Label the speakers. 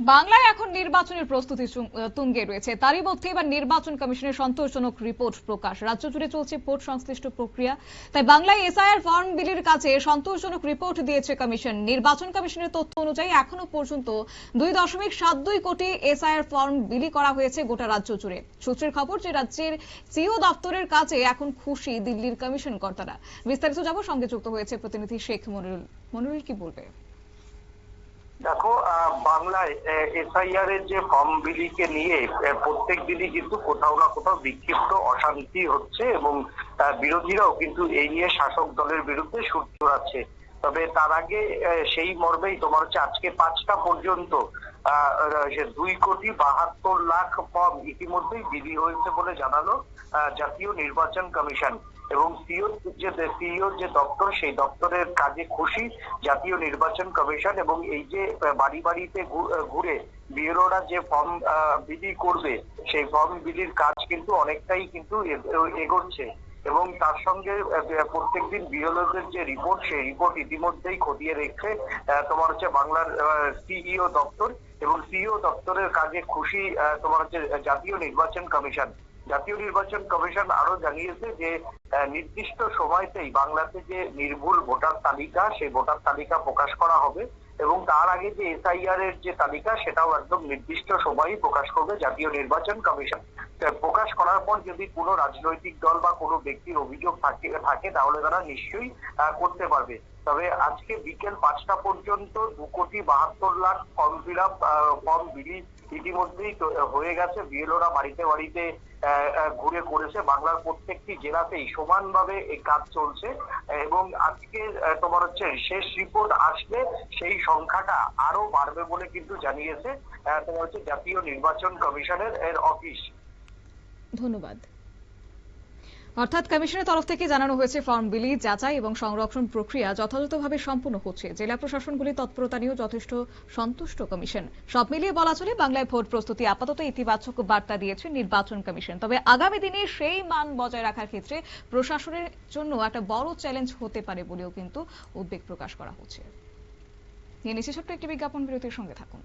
Speaker 1: বাংলায় এখন নির্বাচনের প্রস্তুতি তুঙ্গে রয়েছে। তারই মধ্যে এবার নির্বাচন কমিশনের সন্তোষজনক রিপোর্ট প্রকাশ। রাজ্য জুড়ে চলছে ভোট সংশ্লিষ্ট প্রক্রিয়া। তাই বাংলায় এসআইআর ফর্ম বিলির কাছে সন্তোষজনক রিপোর্ট দিয়েছে কমিশন। নির্বাচন কমিশনের তথ্য অনুযায়ী এখনও পর্যন্ত দুই দশমিক সাত দুই কোটি এসআইআর ফর্ম বিলি করা হয়েছে গোটা রাজ্য জুড়ে। সূত্রের খবর যে রাজ্যের সিও দপ্তরের কাছে এখন খুশি দিল্লির কমিশন কর্তারা। বিস্তারিত যাব সঙ্গে যুক্ত হয়েছে প্রতিনিধি শেখ মনিরুল। মনিরুল, কি বলবে?
Speaker 2: বাংলায় এসআইআর যে ফর্ম বিলিকে নিয়ে প্রত্যেক দিনই কিন্তু কোথাও না কোথাও বিক্ষিপ্ত অশান্তি হচ্ছে এবং বিরোধীরাও কিন্তু এই নিয়ে শাসক দলের বিরুদ্ধে সুর চড়াচ্ছে। তবে তার আগে সেই মর্মেই তোমার হচ্ছে আজকে পাঁচটা পর্যন্ত দুই কোটি বাহাত্তর লাখ ফর্ম ইতিমধ্যেই বিলি হয়েছে বলে জানালো জাতীয় নির্বাচন কমিশন। এবং সিও যে সিইও যে দপ্তর, সেই দপ্তরের কাজে খুশি জাতীয় নির্বাচন কমিশন এবং এই যে বাড়ি বাড়িতে ঘুরে বিএলওরা যে ফর্ম বিলি করবে, সেই ফর্ম বিলির কাজ কিন্তু অনেকটাই কিন্তু এগোচ্ছে। এবং তার সঙ্গে প্রত্যেকদিন বিএলওদের যে রিপোর্ট সেই রিপোর্ট ইতিমধ্যেই খতিয়ে রেখে আহ, তোমার হচ্ছে বাংলার সিইও দপ্তর এবং সিইও দপ্তরের কাজে খুশি তোমার হচ্ছে জাতীয় নির্বাচন কমিশন। জাতীয় নির্বাচন কমিশন আরও জানিয়েছে যে নির্দিষ্ট সময়তেই বাংলাতে যে নির্ভুল ভোটার তালিকা সেই ভোটার তালিকা প্রকাশ করা হবে এবং তার আগে যে এসআইআর এর যে তালিকা সেটাও একদম নির্দিষ্ট সময়ই প্রকাশ করবে জাতীয় নির্বাচন কমিশন। প্রকাশ করার পর যদি কোনো রাজনৈতিক দল বা কোনো ব্যক্তির অভিযোগ থাকে থাকে, তাহলে তারা নিশ্চয়ই করতে পারবে। তবে আজকে বিকেল পাঁচটা পর্যন্ত দু কোটি বাহাত্তর lakh form fill up form বিলি ইতিমধ্যেই হয়ে গেছে। বিএলওরা বাড়িতে বাড়িতে ঘুরে করেছে। বাংলার প্রত্যেকটি জেলাতেই সমানভাবে এই কাজ চলছে। এবং আজকে তোমার হচ্ছে শেষ রিপোর্ট আসলে সেই সংখ্যাটা আরও বাড়বে বলে কিন্তু জানিয়েছে তোমার হচ্ছে জাতীয় নির্বাচন কমিশনের, এর অফিস।
Speaker 1: ধন্যবাদ। অর্থাৎ কমিশনের তরফ থেকে জানানো হয়েছে ফর্ম বিলি যাচাই এবং সংরক্ষণ প্রক্রিয়া যথাযথভাবে সম্পূর্ণ হচ্ছে। জেলা প্রশাসনগুলির তৎপরতা নিয়েও যথেষ্ট সন্তুষ্ট কমিশন। সব মিলিয়ে বলা চলে, বাংলায় ভোট প্রস্তুতি আপাতত ইতিবাচক বার্তা দিয়েছে নির্বাচন কমিশন। তবে আগামী দিনে সেই মান বজায় রাখার ক্ষেত্রে প্রশাসনের জন্য একটা বড় চ্যালেঞ্জ হতে পারে বলেও কিন্তু উদ্বেগ প্রকাশ করা হচ্ছে। নিয়ে নিচ্ছে একটি বিজ্ঞাপন, বিরতির সঙ্গে থাকুন।